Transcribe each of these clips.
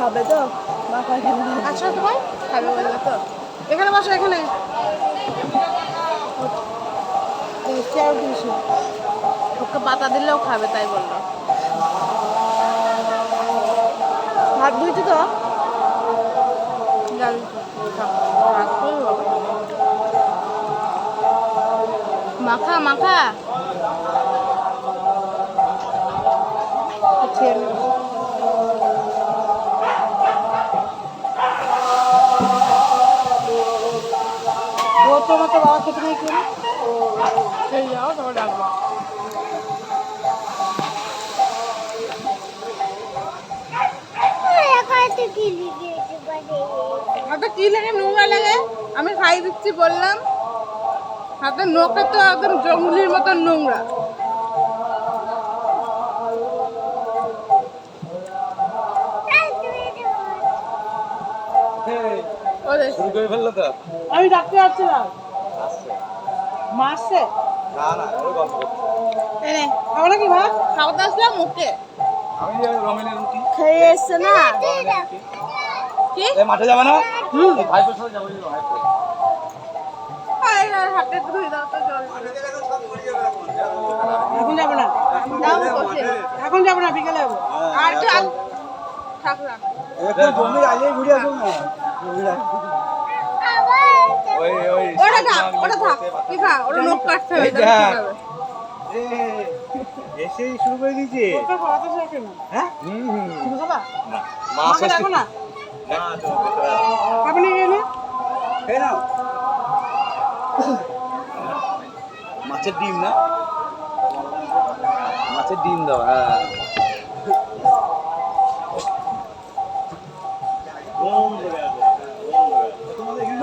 খাবে তো? আচ্ছা তোমার? খাবে বললে তো। এখানে বসো এখানে। ওকে পাতা দিলেও খাবে তাই বলল। হাত ধুইতে তো। মাখা মাখা। খেয়ে তোমার তো বাবা খেতে নাই কেন খেয়ে যাও তোমার ডাকবো হাতে কি লাগে? নোংরা লাগে? আমি খাই দিচ্ছি বললাম। হাতে নখে তো একদম জঙ্গলির মতন নোংরা। শুরু করে ফেলল তো। আমি ডাকতে যাচ্ছিলাম মাসে না আমরা কি ভাত খাওয়াতে আসলাম মুখে? আমি রমেনের রুটি। খেয়ে এসছে না? কি? মাঠে যাবে না? হুম। ভাইপোর সাথে যাব এই ভাইপো। আয়, আয়, হাতে ধুই দাও তো জল। এখন যাব না। এখন যাব না। বিকেলে যাব। আর রাখ। একটু জমি আলিয়ে ঘুরে আসুন না। ওই ওই ওটা থাক ওটা থাক। কি ওটা নখ কাটতে হবে এই তাহলে দেখ। ঠিক হবে। এসেই শুরু করে দিয়েছে। তোকে খাওয়াতে চাই কেন? হ্যাঁ? হুম হুম। তুমি খাবা না। মাকে মাছ না? না তো খেতে পারব না। খাবে না। গেলে খেয়ে নাও। মাছের ডিম না? মাছের ডিম দাও হ্যাঁ।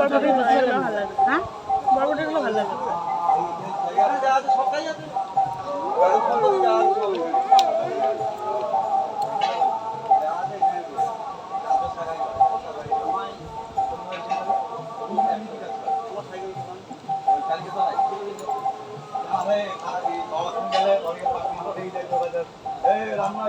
বরবটিগুলো ভালো লাগে। হ্যাঁ? বরবটিগুলো ভালো লাগে। রান্না